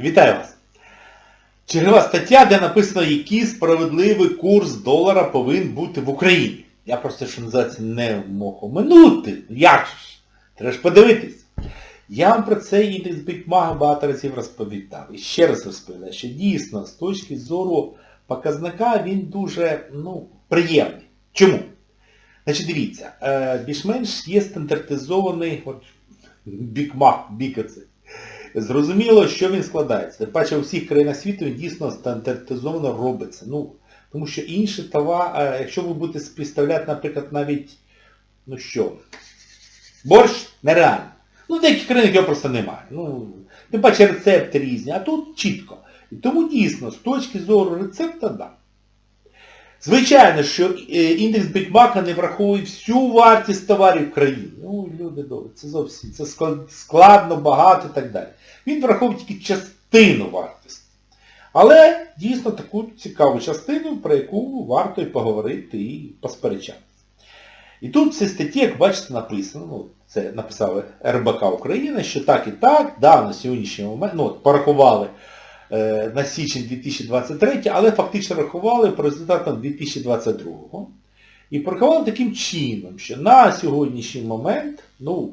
Вітаю вас! Чергова стаття, де написано, який справедливий курс долара повинен бути в Україні. Я просто, що називається, не мог оминути. Як ж? Треба ж подивитись. Я вам про це цей індекс Бікмага багато разів розповідав. І ще раз розповідаю, що дійсно, з точки зору показника, він дуже ну, приємний. Чому? Значить, дивіться, е, більш-менш є стандартизований от, бікмаг, бікоци. Зрозуміло, що він складається. Тим паче у всіх країнах світу він дійсно стандартизовано робиться. Ну, тому що інші товари, якщо ви будете співставляти, наприклад, навіть, ну що, борщ нереально. Ну, в деяких країнах його просто немає. Ну, тим паче рецепти різні, а тут чітко. І тому дійсно, з точки зору рецепта, так. Да. Звичайно, що е, індекс Бікмака не враховує всю вартість товарів в країні. Ну, люди добрі, це зовсім це складно, багато і так далі. Він враховує тільки частину вартості. Але дійсно таку цікаву частину, про яку варто і поговорити і посперечатися. І тут в цій статті, як бачите, написано, ну, це написали РБК України, що так і так, да, на сьогоднішній момент, ну, порахували на січень 2023, але фактично рахували по результатам 2022. І порахували таким чином, що на сьогоднішній момент, ну,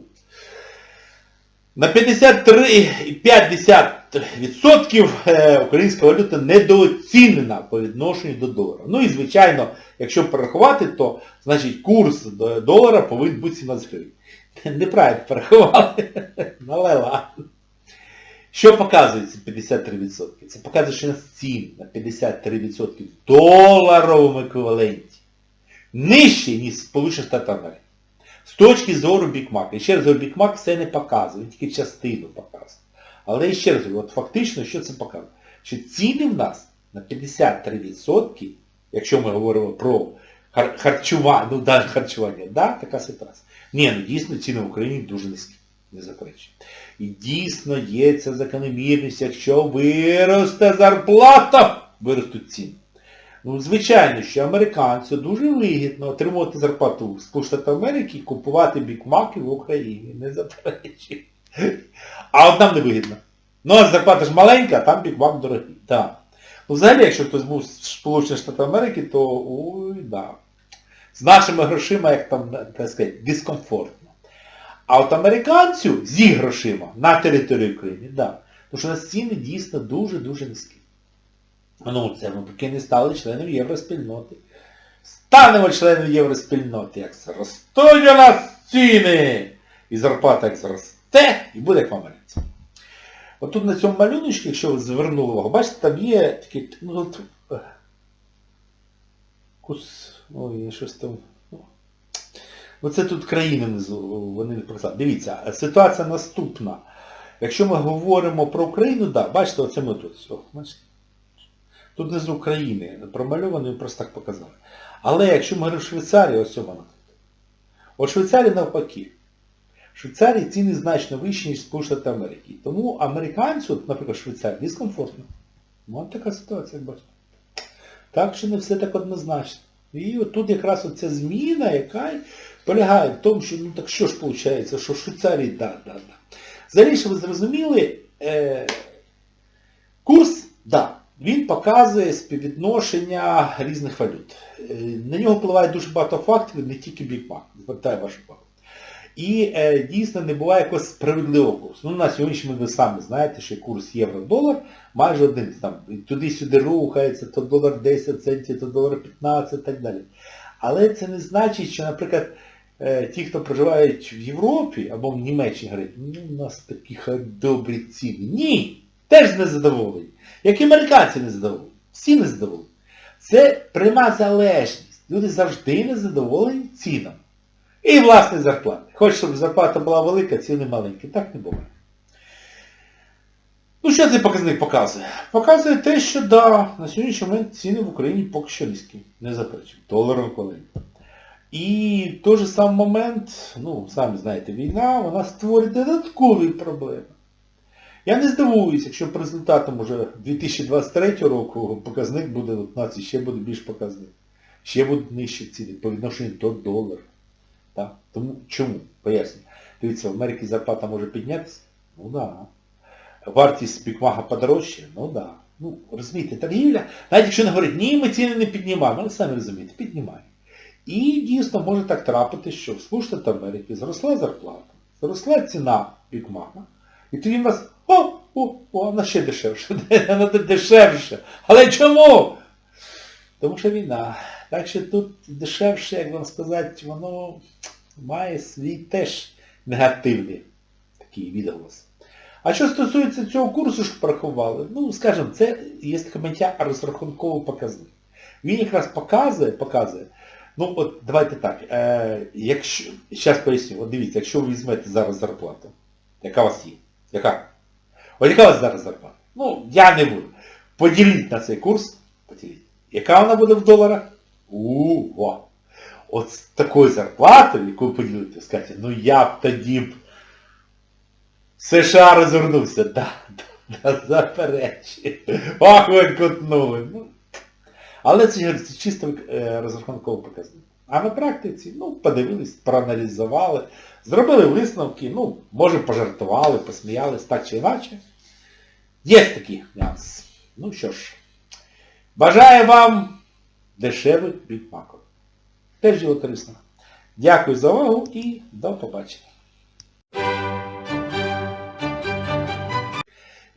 на 53,5% е, українська валюта недооцінена по відношенню до долара. Ну і звичайно, якщо порахувати, то значить курс долара повинен бути 17 гривень. Неправильно порахували. Ладно. Що показує ці 53%? Це показує, що у цін на 53% в доларовому еквіваленті нижче, ніж Сполучених Штатів Америки. З точки зору бікмака. І ще раз говорю, бікмак все не показує, він тільки частину показує. Але ще раз говорю, от фактично, що це показує? Що ціни в нас на 53%, якщо ми говоримо про харчування, ну навіть харчування, да, така ситуація. Ні, ну дійсно ціни в Україні дуже низькі, не заперечую. І дійсно є ця закономірність, якщо виросте зарплата, виростуть ціни. Ну, звичайно, що американцю дуже вигідно отримувати зарплату в Сполучених Америки і купувати бікмаки в Україні. Не заперечую. А от нам не вигідно. Ну, а зарплата ж маленька, а там бікмак дорогий. Так. Ну, взагалі, якщо хтось був з Сполучених Штатів Америки, то ой, да. З нашими грошима, як там, так сказати, дискомфортно. А от американцю з їх грошима на території України, да. Тому що у нас ціни дійсно дуже-дуже низькі. Ну, це ми поки не стали членом євроспільноти. Станемо членом євроспільноти, як зростуть у нас ціни! І зарплата як зросте, і буде як в Америці. От тут на цьому малюночку, якщо ви звернули увагу, бачите, там є такі, ну кус, ой, щось там, Оце тут країни вони не прислали. Дивіться, ситуація наступна. Якщо ми говоримо про Україну, да, бачите, оце ми тут. О? Тут внизу України промальовано, він просто так показали. Але якщо ми говоримо Швейцарію, ось вона. От Швейцарія навпаки. В Швейцарії ціни значно вищі, ніж Сполучені Америки. Тому американцю, наприклад, Швейцарії, дискомфортно. Ну, така ситуація, як бачите. Так що не все так однозначно. І от тут якраз оця зміна, яка полягає в тому, що ну так що ж виходить, що в Швейцарії, да, да, да. Що ви зрозуміли, е, курс, да, він показує співвідношення різних валют. Е, на нього впливає дуже багато факторів, не тільки бікмак, звертаю вашу увагу. І е, дійсно не буває якогось справедливого курсу. Ну, на сьогоднішній ви самі знаєте, що курс євро-долар майже один. Там, туди-сюди рухається, то долар 10 центів, то долар 15 і так далі. Але це не значить, що, наприклад, е, ті, хто проживають в Європі або в Німеччині, говорять, ну у нас такі добрі ціни. Ні! Теж не задоволені. Як і американці не задоволені. Всі не задоволені. Це пряма залежність. Люди завжди не задоволені цінам. І власне зарплати. Хоч щоб зарплата була велика, ціни маленькі. Так не буває. Ну що цей показник показує? Показує те, що да, на сьогоднішній момент ціни в Україні поки що низькі. Не заперечую. Доларом коли. І в той же самий момент, ну, самі знаєте, війна, вона створює додаткові проблеми. Я не здивуюся, якщо по результатам уже 2023 року показник буде, от, нації ще буде більш показник. Ще будуть нижчі ціни по відношенню до долара. Так? Тому чому? Поясню. Дивіться, в Америці зарплата може піднятися? Ну да. вартість бікмага подорожче, ну да. Ну, розумієте, торгівля, навіть якщо не говорить, ні, ми ціни не піднімаємо, але самі розумієте, піднімаємо. І дійсно може так трапити, що в Сполучених Америки зросла зарплата, зросла ціна бікмага, і тоді в нас, о, о, о, вона ще дешевше, вона дешевше. Але чому? Тому що війна. Так що тут дешевше, як вам сказати, воно має свій теж негативний такий відголос. А що стосується цього курсу, що порахували, ну, скажімо, це є таке поняття розрахунковий показник. Він якраз показує, показує, ну от давайте так, е, якщо, зараз поясню, от дивіться, якщо ви візьмете зараз зарплату, яка у вас є? Яка? От яка у вас зараз зарплата? Ну, я не буду. Поділіть на цей курс, поділіть. Яка вона буде в доларах? У, о. От з такою зарплатою, яку ви поділите, скажете, ну я б тоді б в США розвернувся. Да, да, да, заперечі. Ох, ви котнули. Ну, але це, чисто е, розрахунковий показник. А на практиці, ну, подивились, проаналізували, зробили висновки, ну, може пожартували, посміялись, так чи іначе. Є такий нюанс. Ну що ж, бажаю вам дешевих бікмаків. Теж його корисно. Дякую за увагу і до побачення.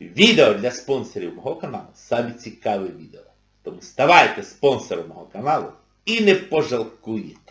Відео для спонсорів мого каналу самі цікаві відео. Тому ставайте спонсором мого каналу і не пожалкуєте.